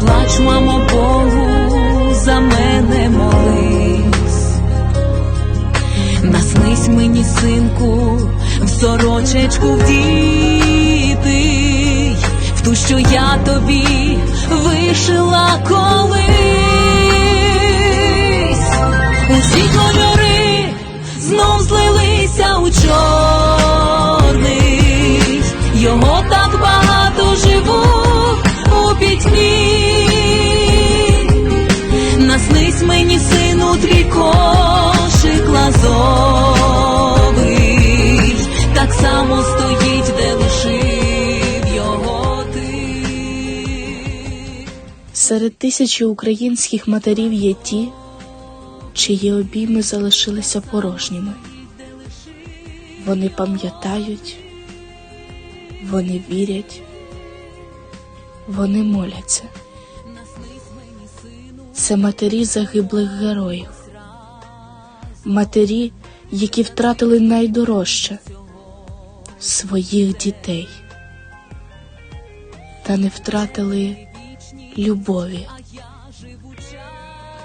плач, мамо, Богу, за мене молись. Наснись мені, синку, в сорочечку вдіти, в ту, що я тобі вишила колись. Усі кольори знов злилися у чорний, його так багато живу у пітьмі. Наснись мені, сину, твій кошик лазовий, так само стоїть, де лишив його ти. Серед тисячі українських матерів є ті, чиї обійми залишилися порожніми. Вони пам'ятають, вони вірять, вони моляться. Це матері загиблих героїв, матері, які втратили найдорожче своїх дітей, та не втратили любові,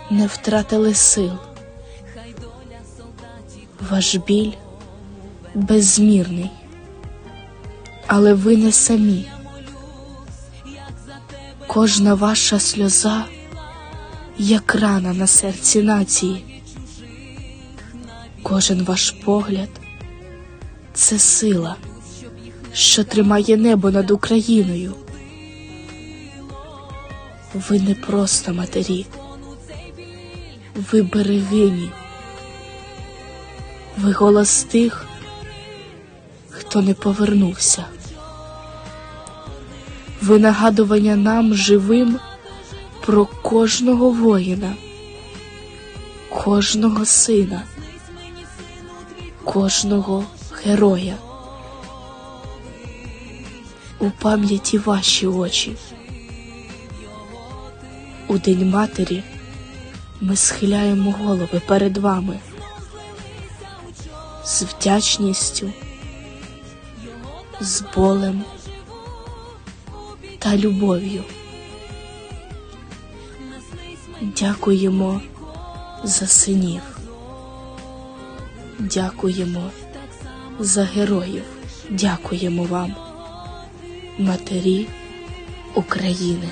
не втратили сил. Ваш біль безмірний, але ви не самі. Кожна ваша сльоза, як рана на серці нації. Кожен ваш погляд це сила, що тримає небо над Україною. Ви не просто матері, ви берегині, ви голос тих, хто не повернувся. Ви нагадування нам живим про кожного воїна, кожного сина, кожного героя. У пам'яті ваші очі. У День Матері ми схиляємо голови перед вами з вдячністю, з болем та любов'ю. Дякуємо за синів, дякуємо за героїв, дякуємо вам, матері України.